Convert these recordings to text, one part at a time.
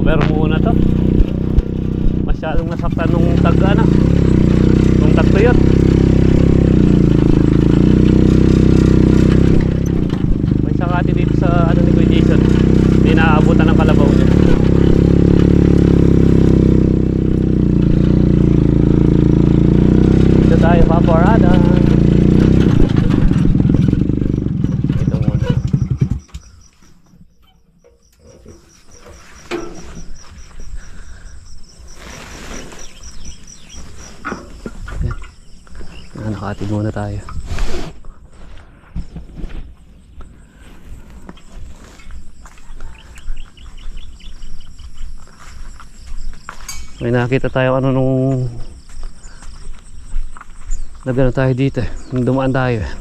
cover muna to. Masyadong nasaktan nung tag ano nung tagtuyot may sakati dito sa ano ni Kuya Jason hindi naaabutan ng kalabaw niya dito tayo paparada ito muna Nakatid muna tayo. May nakita tayo ano nung Nagano tayo dito eh. Nung dumaan tayo eh.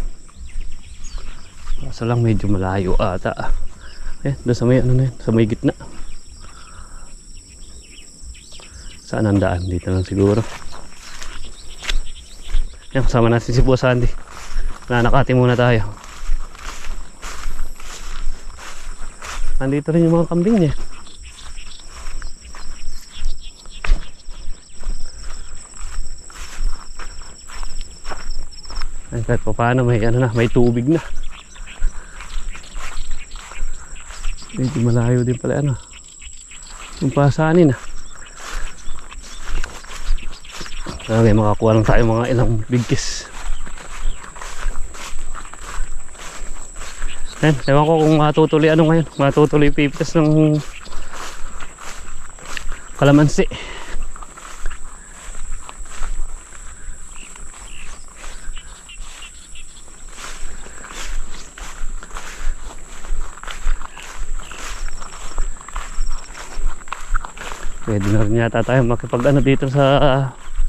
Kaso lang medyo malayo ata. Eh, doon sa may ano na yun, sa may gitna. Saan ang daan? Dito lang siguro. Yan, kasama natin si Boss Andy. Nanakati muna tayo. Nandito rin yung mga kambing niya. Ay, kahit pa paano may ano na, may tubig na. Medyo malayo din pala ano. Yung pasanin ah. Okay, makakuha lang tayo mga ilang bigkis. Yan, ewan ko kung matutuloy ano ngayon. Matutuloy pipitas ng kalamansi. Pwede na rin yata tayo makipag ano dito sa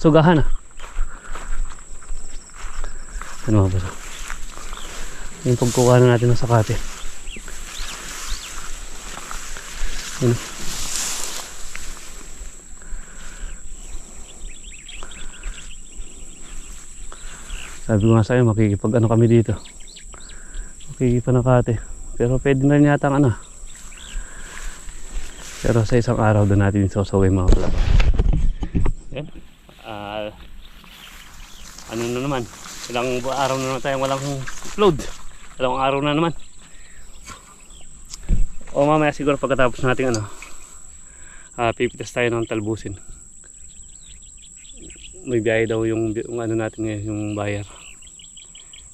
sugahan ah. Ano ba ba? Yung pagkuha na natin ng sakate. Yun. Sabi ko nga sa'yo, makikipag ano kami dito. Makikipanakate. Pero pwede na rin yata ang ano. Pero sa isang araw doon natin isosaway mga kalaba. Yan. Ah, ano na naman. Ilang araw na naman tayong walang load. Ilang araw na naman. O mamaya siguro pagkatapos natin ano. Ah, pipitas tayo ng talbusin. May biyahe daw yung, yung ano natin ngayon, yung bayar.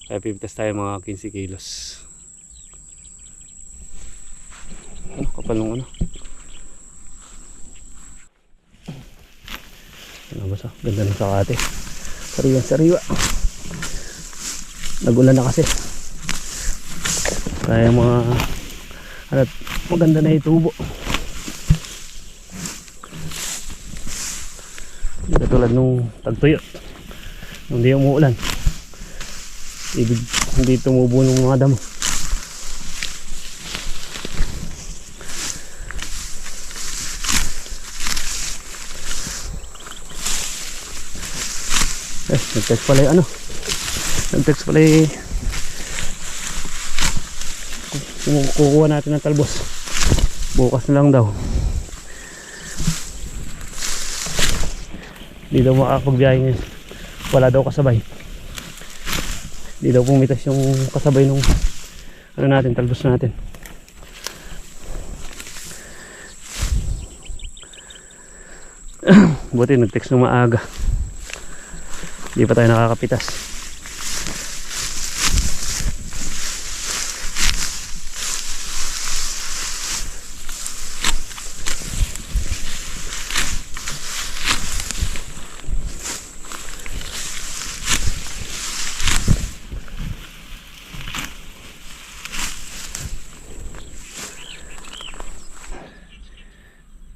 Kaya pipitas tayo mga 15 kilos. Ano, kapal nung ano. Ano ba sa? Ganda ng sakate. Sariwa, sariwa. Nagulan na kasi. Kaya mga ano, maganda na itubo. Hindi katulad nung tagtuyo. Nung di umuulan. Ibig hindi tumubo ng mga damo. Eh, nag-text pala yung ano. Nag-text pala yung Kuku- kukuha natin ng talbos. Bukas na lang daw. Hindi daw makakapagbiyahe ngayon. Wala daw kasabay. Hindi daw pumitas yung kasabay nung ano natin, talbos natin. Buti nag-text ng maaga. Hindi pa tayo nakakapitas.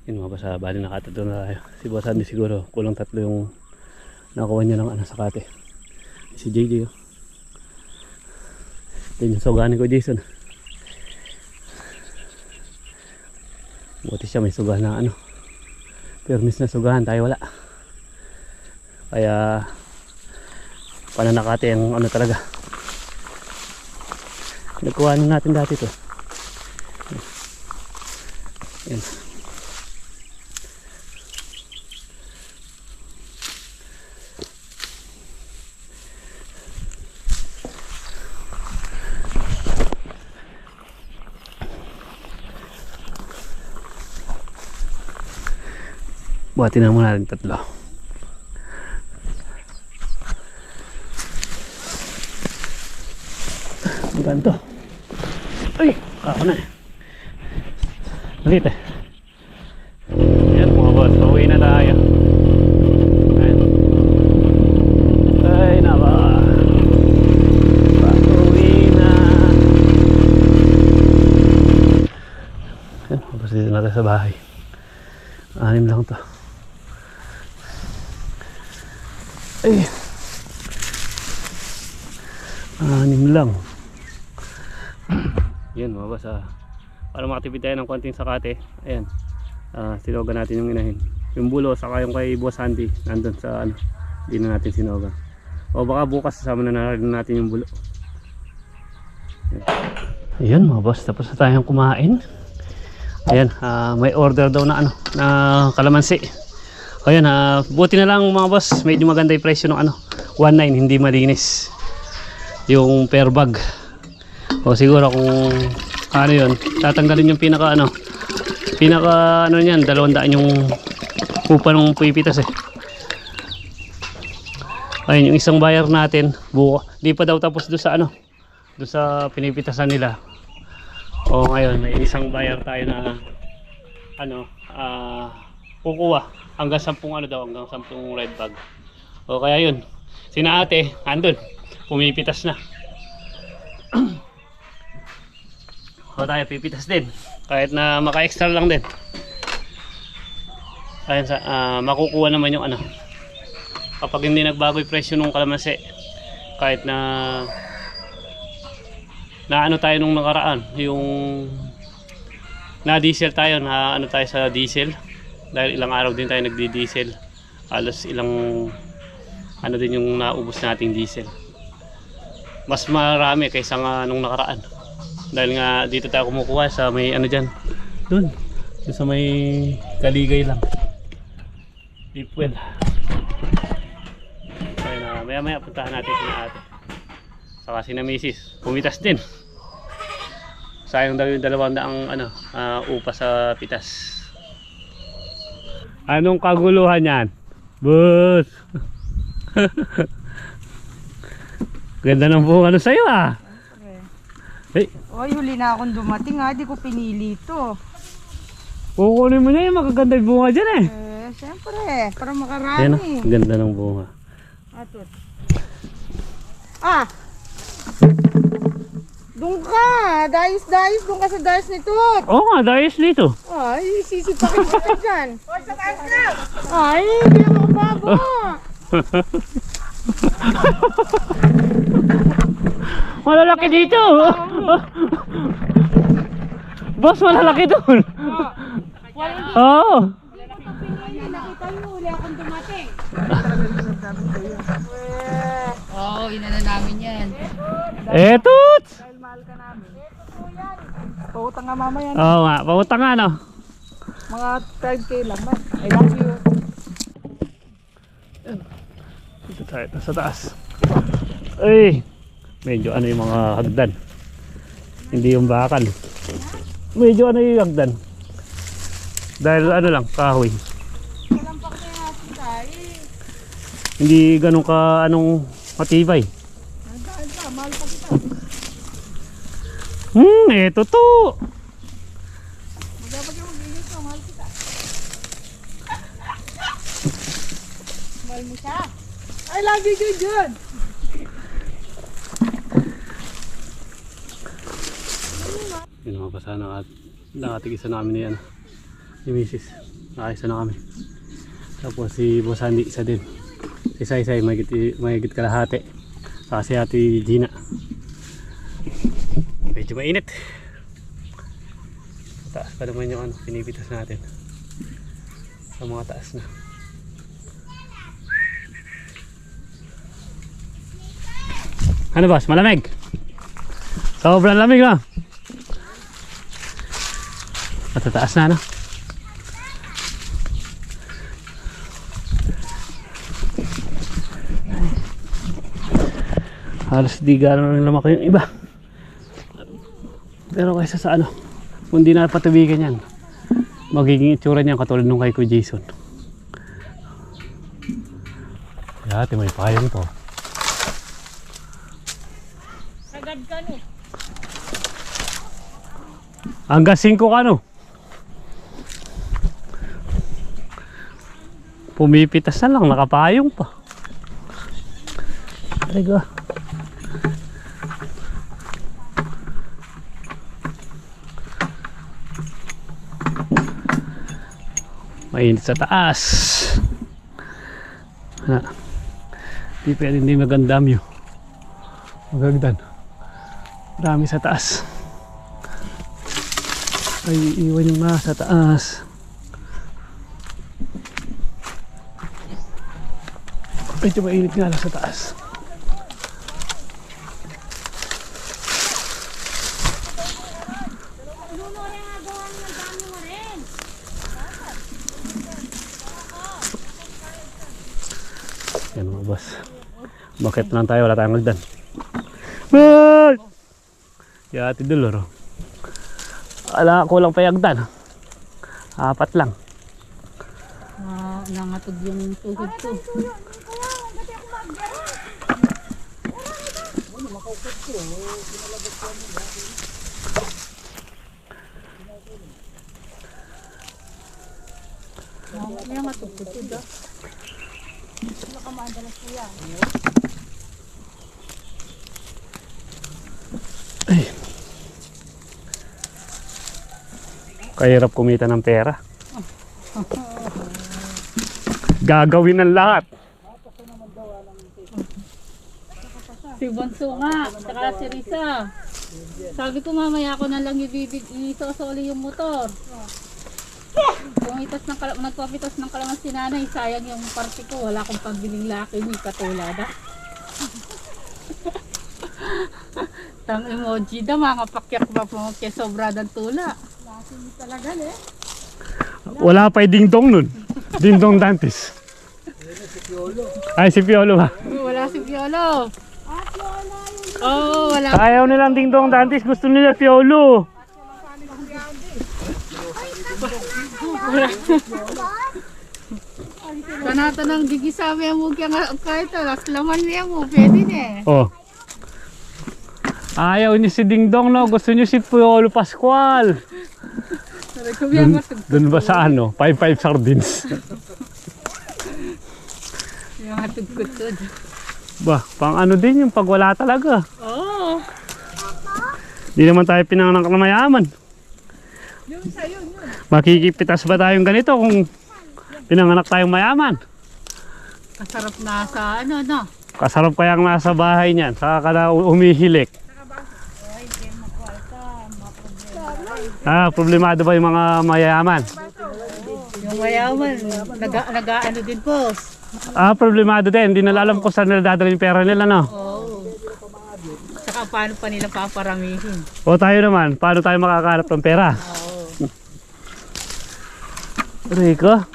Yun mga basa, bali nakatatlo na tayo. Si Boss siguro, kulang tatlo yung nakuha niya ng ano sa kate. Si JJ oh. Ito yung sugahan ko Jason. Buti siya may sugahan na ano. Permis na sugahan, tayo wala. Kaya pananakate ang ano talaga. Nagkuha na natin dati to. Yan. Buhatin na muna natin tatlo. Magkano to? Ay! Ako na eh. Malit eh. Yan mga boss, pauwi na tayo. Ayan. Ay, naba. Pauwi na. Ayan, dito natin sa bahay. Anim lang to. Ay. Anim lang. Yan mga boss ah. Para makatipid tayo ng konting sakate. Ayan. Ah, sinoga natin yung inahin. Yung bulo saka yung kay Boss Andy nandun sa ano. Hindi na natin sinoga. O baka bukas sasama na natin yung bulo. Ayan mga boss, tapos na tayong kumain. Ayan, ah, may order daw na ano, na kalamansi. Ayan, ah, buti na lang mga boss, medyo maganda yung presyo ng ano, 1.9, hindi malinis. Yung per bag. O siguro kung ano yun, tatanggalin yung pinaka ano, pinaka ano niyan, dalawang daan yung upa ng puipitas eh. Ayun, yung isang buyer natin, buko, di pa daw tapos doon sa ano, doon sa pinipitasan nila. O ngayon, may isang buyer tayo na ano, ah kukuha hanggang 10 ano daw, hanggang 10 red bag. O kaya yun, sina ate, andun, pumipitas na. o tayo, pipitas din. Kahit na maka-extra lang din. Ayun, sa, ah, makukuha naman yung ano, kapag hindi nagbago yung presyo ng kalamansi, kahit na na ano tayo nung nakaraan, yung na diesel tayo, na ano tayo sa diesel dahil ilang araw din tayo nagdi-diesel. Halos ilang ano din yung naubos nating diesel. Mas marami kaysa nga nung nakaraan. Dahil nga dito tayo kumukuha sa may ano dyan. Dun, sa may kaligay lang. Deep well. Ayun na maya maya puntahan natin si ate. Saka si na misis. Pumitas din. Sayang daw yung dalawang daang ano, ah, upa sa pitas anong kaguluhan yan? boss ganda ng buhok ano sa'yo ah hey, Oy, huli na akong dumating ha. Di ko pinili to. kukunin mo na yung magaganda yung bunga dyan eh Eh, syempre. Para yan ah, makarami. ganda ng bunga Atot. Ah! Doon ka! Dayos, dayos. Doon ka sa dayos nito. oo nga dahil dito Ay, sisipakin ko ka dyan. Hoy, sa taas! Ay, hindi mo babo. malalaki dito boss malalaki doon oo Ay, nakita niyo, huli akong dumating. Oo, inana namin yan. etut Dahil mahal ka namin. Pautang nga mamaya. oo nga pautang nga no Mga 5k lang ba? I love you. Dito tayo sa taas. Ay, medyo ano yung mga hagdan. Hindi yung bakal. Medyo ano yung hagdan. Dahil ano lang, kahoy. Tayo. Hindi ganun ka anong matibay. Mahal pa kita. Hmm, eto to. Mahal kita. Mahal mo siya. I love you, Jun Yun mga basa ng at nakatigisa namin ni ano, ni Mrs. Nakaisa na kami. Tapos si Boss Andy, isa din. Si Sai Sai, may higit kalahati. Saka si Ate Gina. Medyo mainit. Taas pa naman yung ano, pinipitas natin. Sa mga taas na. Ano boss, malamig? Sobrang lamig ah. Matataas na no? Halos di gano'n rin lamaki yung iba. Pero kaysa sa ano, kung di na patubigan yan, magiging itsura niyan katulad nung kay ko Jason. Dati may payong to. Sagad ka no. Hanggang 5 ka no? Pumipitas na lang, nakapayong pa. Talaga. Mainit sa taas. Na. Di pwede hindi magandam yun. Magagdan. Dami sa taas ay iwan yung nasa taas medyo mainit nga lang sa taas boss. Bakit lang tayo? Wala tayong magdan Bal! Yati dulor wala kulang pa yagdan apat lang. Ah, nangatog yung tuhod ko. Nangatog ko to da. kahirap kumita ng pera gagawin ng lahat Si Bonso nga, tsaka si Risa. Sabi ko mamaya ako na lang ibibig, isosoli yung motor. Pumitas ng kal nagpapitas ng kalaman si nanay, sayang yung parte ko, wala akong pambiling laki ni katulad. ah. Tang emoji da, mga pakyak ba po kaya sobra ng tula. wala pa yung dingdong nun dingdong dantis ay si Piolo ba Wala si Piolo. Oh, wala. ayaw nilang dingdong dantis gusto nila Piolo Kanata ng digi sa amin mo kaya nga kahit alas laman niya mo, pwede na eh. oh ayaw niyo si dingdong no gusto niyo si Piolo Pascual ko dun, dun ba sa ano 5-5 sardines Yung matugkutod. ba pang ano din yung pag wala talaga Oh. Di naman tayo pinanganak na mayaman. Makikipitas ba tayong ganito kung pinanganak tayong mayaman? Kasarap na sa ano, no? Kasarap kayang nasa bahay niyan, saka ka na umihilik. Ah, problemado ba yung mga mayayaman? Yung mayaman, naga, naga ano din po. Ah, problemado din. Hindi nila alam kung saan nila dadalhin yung pera nila, no? Oo. Saka paano pa nila paparamihin? O tayo naman, paano tayo makakahanap ng pera? Oo. Rico?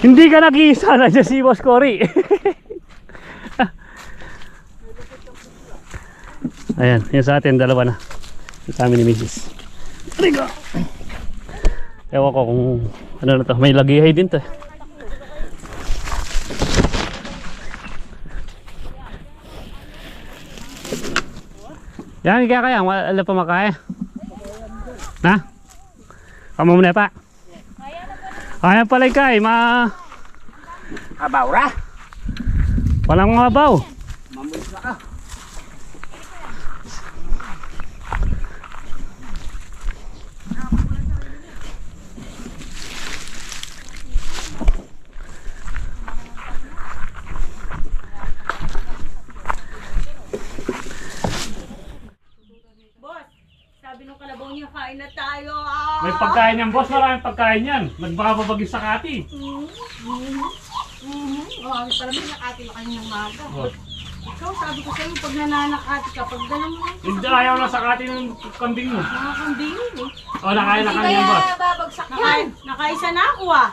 Hindi ka nag-iisa na dyan si Boss Cory. Ayan, yun sa atin, dalawa na. Sa amin ni Mrs. Rico! Ewan ko kung ano na to. May lagihay din to. eh. Yan, kaya kaya. Wala pa makaya. Na? Kamu muna pa. Kaya pala kay, ma... Abaw ra. Walang mabaw. Mamulis na ka. Boss, sabi nung kalabaw niya, kain na tayo. Ah! May pagkain yan, boss. Maraming pagkain yan. Nagbababagis sa kati. Oo, oh, parang nakati na kanyang maga. Oh. Ikaw, sabi ko sa'yo, pag nananakati ka, pag dalam mo yung Hindi ayaw na sa kati ng kambing mo. mga kambing mo. O, nakain na kanya, boss. babagsak yan. Nakaisa na ako ah.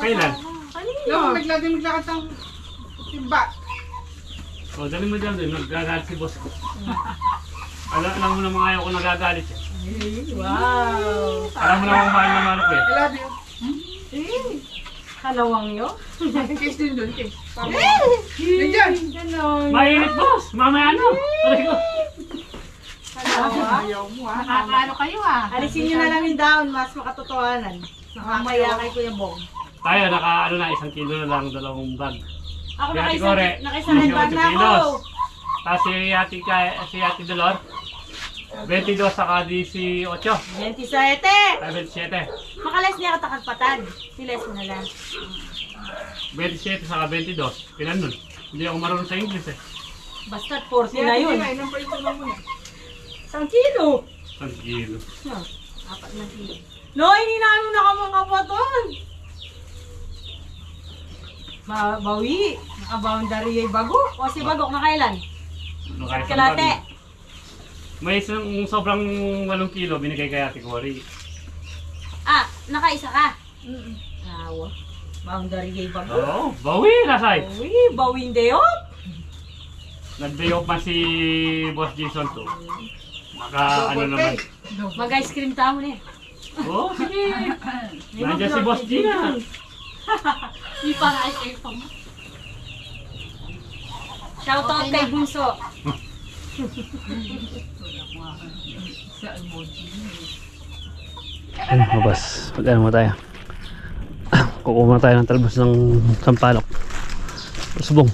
Kailan? Kanina. naglagay maglakad ng timba. O, dali mo dyan din. Nagagalit si boss ko. alam, alam mo naman ayaw ko nagagalit siya. Wow. Alam mo naman mahal na ko eh. I love you. Kalawang yun? Kiss din doon, kiss. Diyan! Ganon. Mainit boss! Mamaya ano? Aray ko! Ayaw mo. Nakakaano kayo ha. Alisin nyo na lang yung down, mas makatotohanan. Mamaya kay Kuya Bong. Tayo naka ano na isang kilo na lang dalawang bag. Ako Kaya nakaisang, Tigore, nakaisang bag na ako. kilos. Tapos si Ate, Ka- si Ate Dolor, 22 saka di si 8. 27! Ay, 27. Makalas niya katakagpatan. Siles mo na lang. 27 saka 22. Pilan nun? Hindi ako marunong sa English eh. Basta 40 na yun. Isang kilo. Isang kilo. Huh, apat na kilo. No, ininano na ka mga kapaton. Ba bawi. Naka-boundary ay bago. O si bagok na kailan? Ano kaya isang Kalate. May isang sobrang 8 kilo binigay kay Ate Cory. Ah, nakaisa ka? Mm Awa. Boundary ay bago. Oo, bawi nasay. Uy, bawi hindi yun. Nag-day off man si Boss Jason to. Maka ano naman. Mag-ice cream tamo na eh. Oo, oh, sige. Nandiyan si Boss si Gina. Di pa na ay pang. Shoutout kay Bunso. Ano mga boss, mag-ano mo tayo? Kukuha tayo ng talbos ng sampalok. Subong,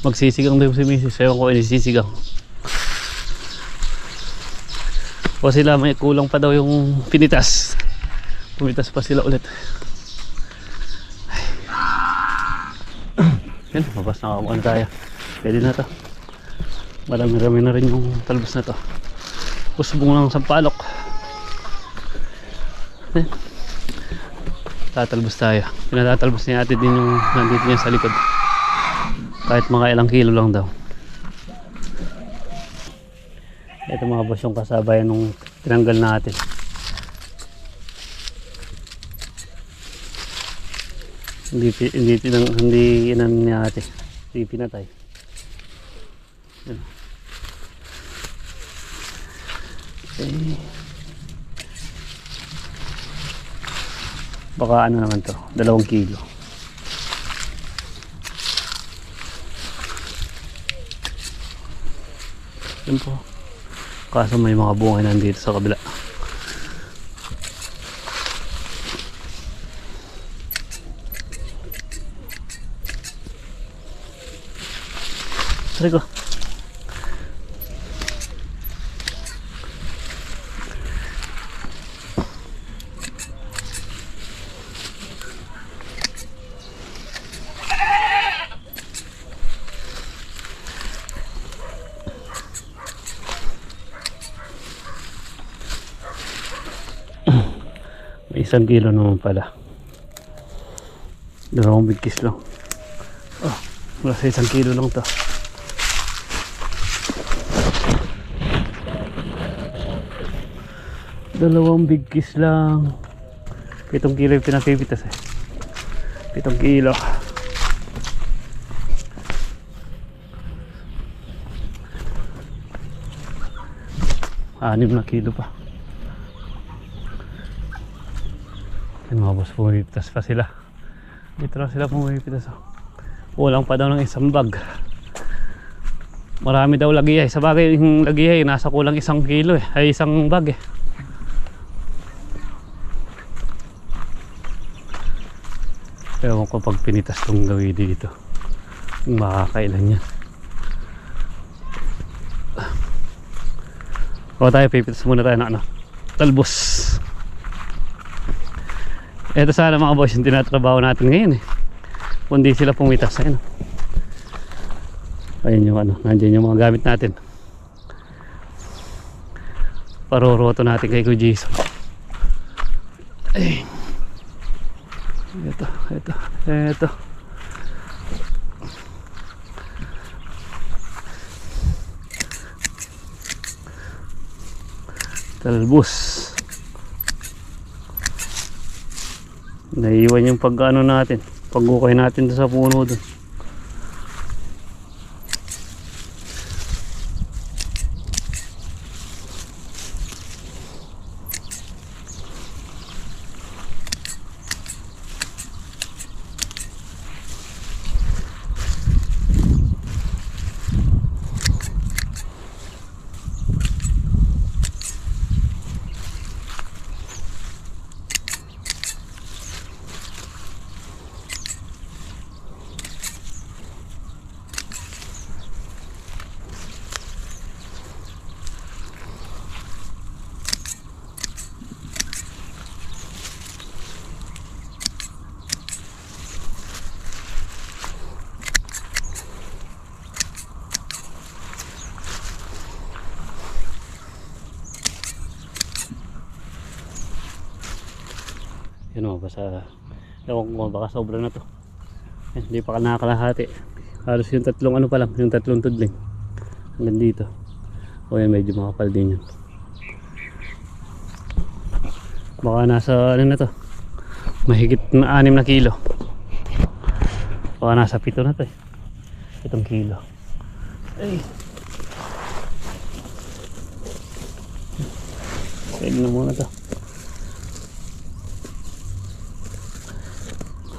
magsisigang daw si Mrs. Ewan ko inisisigang. O sila may kulang pa daw yung pinitas. Pumitas pa sila ulit. Yan, mabas na ano tayo. Pwede na to. Marami-rami na rin yung talbos na to. Usbong lang sampalok. Eh. Tatalbos tayo. Pinatatalbos ni ate din yung nandito niya sa likod. Kahit mga ilang kilo lang daw. Ito mga boss yung kasabayan nung tinanggal natin. Hindi hindi hindi inan ni ate. Hindi pinatay. Yan. Okay. Baka ano naman to, dalawang kilo. Yun po. Kaso may mga bunga nandito sa kabila. Sorry ko. Isang kilo naman pala. Dalawang bigkis lang. Oh, wala sa isang kilo lang to. Dalawang bigkis lang. Pitong kilo yung pinapipitas eh. Pitong kilo. Anim na kilo pa. Yung mga boss pumipitas pa sila. Dito lang sila pumipitas. Oh. Kulang pa daw ng isang bag. Marami daw lagiyay. Sa bagay yung lagiyay nasa kulang isang kilo eh. Ay isang bag eh. Ewan ko pag pinitas tong gawi dito. Makakailan yan. O tayo, pipitas muna tayo ng ano. Talbos. Ito sana mga boss yung tinatrabaho natin ngayon eh. Kundi sila pumitas ayun. Ayun yung ano, nandiyan yung mga gamit natin. Paroroto natin kay Kuya Jason. Ay. Ito, ito, ito. Talbos. Naiiwan yung pagkano natin. Pagukay natin sa puno doon. Yan o, basta ewan ko baka sobra na to. Hindi pa ka nakakalahati. Halos yung tatlong ano pa lang, yung tatlong tudling. Hanggang dito. O yan, medyo makapal din yun. Baka nasa ano na to. Mahigit na 6 na kilo. Baka nasa 7 na to eh. 7 kilo. Ay. Pwede na muna to.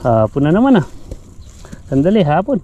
Hapon na naman ah. Sandali, hapon.